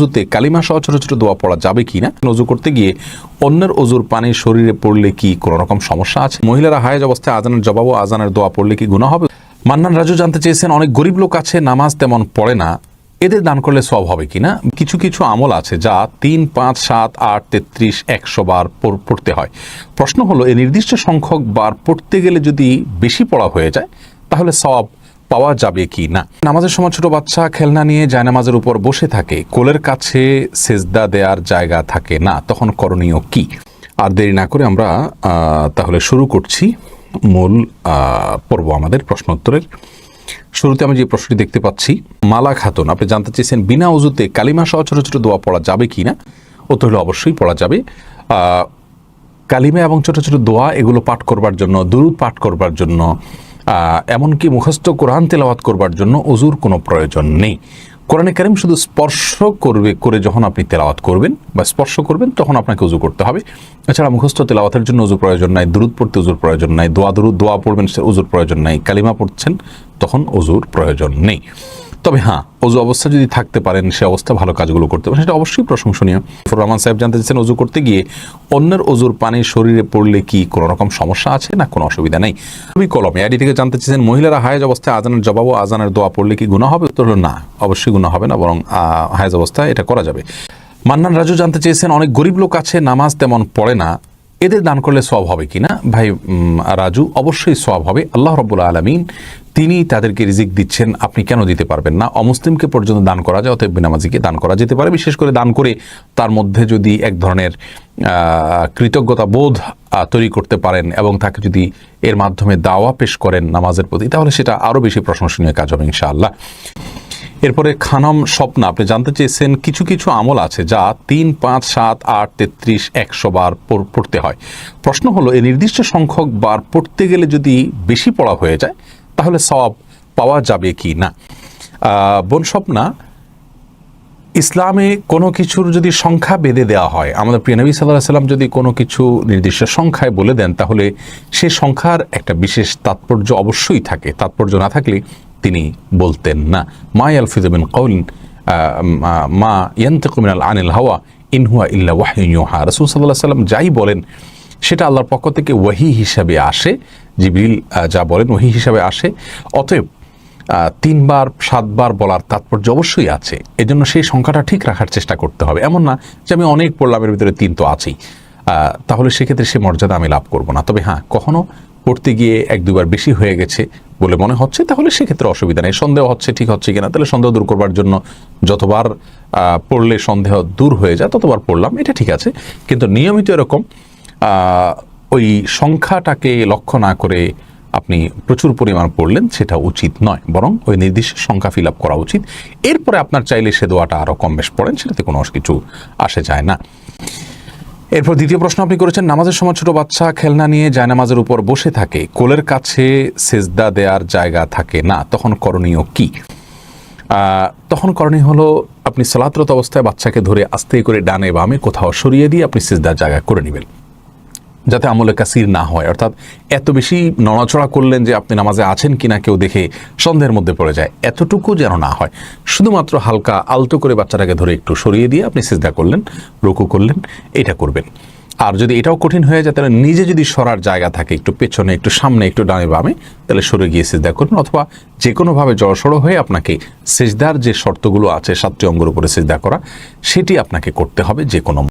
অজুতে কালিমা সহ ছোট ছোট দোয়া পড়া যাবে কি না অজু করতে গিয়ে অন্যের অজুর পানি শরীরে পড়লে কি কোনো রকম সমস্যা আছে? মহিলারা হায়াজ অবস্থায় আজানের জবাব ও আজানের দোয়া পড়লে কি গুণা হবে? মান্নান রাজু জানতে চেয়েছেন, অনেক গরিব লোক আছে, নামাজ তেমন পড়ে না, এদের দান করলে সব হবে কিনা? কিছু কিছু আমল আছে যা তিন, পাঁচ, সাত, আট, তেত্রিশ, একশো বার পড়- পড়তে হয়। প্রশ্ন হলো এই নির্দিষ্ট সংখ্যক বার পড়তে গেলে যদি বেশি পড়া হয়ে যায়, তাহলে সব পাওয়া যাবে কি না? নামাজের সময় ছোট বাচ্চা খেলনা নিয়ে জায়নামাজের উপর বসে থাকে, কোলের কাছে সেজদা দেওয়ার জায়গা থাকে না, তখন করণীয় কি? আর দেরি না করে আমরা তাহলে শুরু করছি মূল পর্ব আমাদের প্রশ্ন উত্তরের শুরুতে আমি যে প্রশ্নটি দেখতে পাচ্ছি, মালা খাতুন, আপনি জানতে চেয়েছেন বিনা উজুতে কালিমা সহ ছোট ছোট দোয়া পড়া যাবে কি না? উত্তর হলো অবশ্যই পড়া যাবে। কালিমা এবং ছোট ছোট দোয়া, এগুলো পাঠ করবার জন্য, দুরুদ পাঠ করবার জন্য এমনকি মুখস্থ কোরআন তেলাওয়াত করবার জন্য অজুর কোনো প্রয়োজন নেই। কোরআনে কারিম শুধু স্পর্শ করবে, করে যখন আপনি তেলাওয়াত করবেন বা স্পর্শ করবেন, তখন আপনাকে উজু করতে হবে। এছাড়া মুখস্থ তেলাওয়াতের জন্য উজু প্রয়োজন নাই দূরত পড়তে উজুর প্রয়োজন নাই, দোয়া দুরুদ, দোয়া পড়বেন সে উজুর প্রয়োজন নাই, কালিমা পড়ছেন, তখন উজুর প্রয়োজন নেই। তবে হ্যাঁ অজু অবস্থা যদি থাকতে পারেন, সে অবস্থা ভালো কাজগুলো করতে পারেন, সেটা অবশ্যই প্রশংসনীয়। রহমান সাহেব জানতে চাচ্ছেন অজু করতে গিয়ে অন্যের অজুর পানি শরীরে পড়লে কি কোনো রকম সমস্যা আছে না কোনো অসুবিধা নেই? খুবই কলমে। আইডি থেকে জানতে চাচ্ছেন মহিলারা হায়াজ অবস্থায় আজানের জবাব ও আজানের দোয়া পড়লে কি গুণা হবে? তো না, অবশ্যই গুণা হবে না, বরং হায়াজ অবস্থায় এটা করা যাবে। মান্নান রাজু জানতে চেয়েছেন, অনেক গরিব লোক আছে, নামাজ তেমন পড়ে না এদের দান করলে সব হবে কিনা ভাই রাজু, অবশ্যই সব হবে। আল্লাহ রব্বুল আলমিন তিনি তাদেরকে রিজিক দিচ্ছেন, আপনি কেন দিতে পারবেন না? অমুসলিমকে পর্যন্ত দান করা যায়, অতএব বেনামাজিকে দান করা যেতে পারে। বিশেষ করে দান করে তার মধ্যে যদি এক ধরনের কৃতজ্ঞতা বোধ তৈরি করতে পারেন এবং তাকে যদি এর মাধ্যমে দাওয়া পেশ করেন নামাজের প্রতি, তাহলে সেটা আরও বেশি প্রশংসনীয় কাজ হবে ইনশাআল্লাহ। এরপরে খানম স্বপ্ন, আপনি জানতে চেয়েছেন কিছু কিছু আমল আছে যা তিন, পাঁচ, সাত, আট, তেত্রিশ, একশো বার পড়- পড়তে হয়। প্রশ্ন হলো এই নির্দিষ্ট সংখ্যক বার পড়তে গেলে যদি বেশি পড়া হয়ে যায়, তাহলে সব পাওয়া যাবে কি না? বোন স্বপ্না, ইসলামে কোনো কিছুর যদি সংখ্যা বেঁধে দেওয়া হয়, আমাদের প্রিয় নবী সাল্লাহ সাল্লাম যদি কোনো কিছু নির্দিষ্ট সংখ্যায় বলে দেন, তাহলে সে সংখ্যার একটা বিশেষ তাৎপর্য অবশ্যই থাকে। তাৎপর্য না থাকলে তিনি বলতেন, না, মা আলফিজবিন কৌল মা ইয়ান্তিকুমিনাল আনিল হাওয়া ইনহুয়া ইল্লা ওয়াহিউহা রসুল সাল্লাহ সাল্লাম যাই বলেন, সেটা আল্লাহর পক্ষ থেকে ওয়াহি হিসাবে আসে। জিবরিল যা বলেন ওহি হিসাবে আসে। অতএব তিনবার, সাতবার বলার তাৎপর্য অবশ্যই আছে। এজন্য সেই সংখ্যাটা ঠিক রাখার চেষ্টা করতে হবে। এমন না যে আমি অনেক পড়লাম, এর ভিতরে তিন তো আছেই। তাহলে সেক্ষেত্রে সে মর্যাদা আমি লাভ করব না। তবে হ্যাঁ কখনো পড়তে গিয়ে এক দুবার বেশি হয়ে গেছে বলে মনে হচ্ছে, তাহলে সেক্ষেত্রে অসুবিধা নেই। সন্দেহ হচ্ছে, ঠিক হচ্ছে কিনা, তাহলে সন্দেহ দূর করবার জন্য যতবার পড়লে সন্দেহ দূর হয়ে যায়, ততবার পড়লাম, এটা ঠিক আছে। কিন্তু নিয়মিত এরকম ওই সংখ্যাটাকে লক্ষ্য না করে আপনি প্রচুর পরিমাণ পড়লেন, সেটা উচিত নয়। বরং ওই নির্দিষ্ট সংখ্যা ফিল আপ করা উচিত। এরপরে আপনার চাইলে সে দোয়াটা আরও কম বেশ পড়েন, সেটাতে কোনো কিছু আসে যায় না। এরপর দ্বিতীয় প্রশ্ন আপনি করেছেন, নামাজের সময় ছোট বাচ্চা খেলনা নিয়ে জায়নামাজের উপর বসে থাকে, কোলের কাছে সেজদা দেওয়ার জায়গা থাকে না, তখন করণীয় কি? তখন করণীয় হলো আপনি সালাতরত অবস্থায় বাচ্চাকে ধরে আস্তে করে ডানে বামে কোথাও সরিয়ে দিয়ে আপনি সেজদার জায়গা করে নেবেন। যাতে আমলে কাসির না হয়। অর্থাৎ এত বেশি নড়াচড়া করলেন যে আপনি নামাজে আছেন কি না কেউ দেখে সন্দেহের মধ্যে পড়ে যায়। এতটুকু যেন না হয়। শুধুমাত্র হালকা আলতো করে বাচ্চাটাকে ধরে একটু সরিয়ে দিয়ে আপনি সিজদা করলেন, রুকু করলেন, এটা করবেন। আর যদি এটাও কঠিন হয়ে যায়, তাহলে নিজে যদি সরার জায়গা থাকে, একটু পেছনে, একটু সামনে, একটু ডানে বামে, তাহলে সরে গিয়ে সিজদা করবেন অথবা যে কোনোভাবে জড়সড়ো হয়ে আপনাকে সেজদার যে শর্তগুলো আছে, সাতটি অঙ্গের উপরে সেজদা করা, সেটি আপনাকে করতে হবে যে কোনো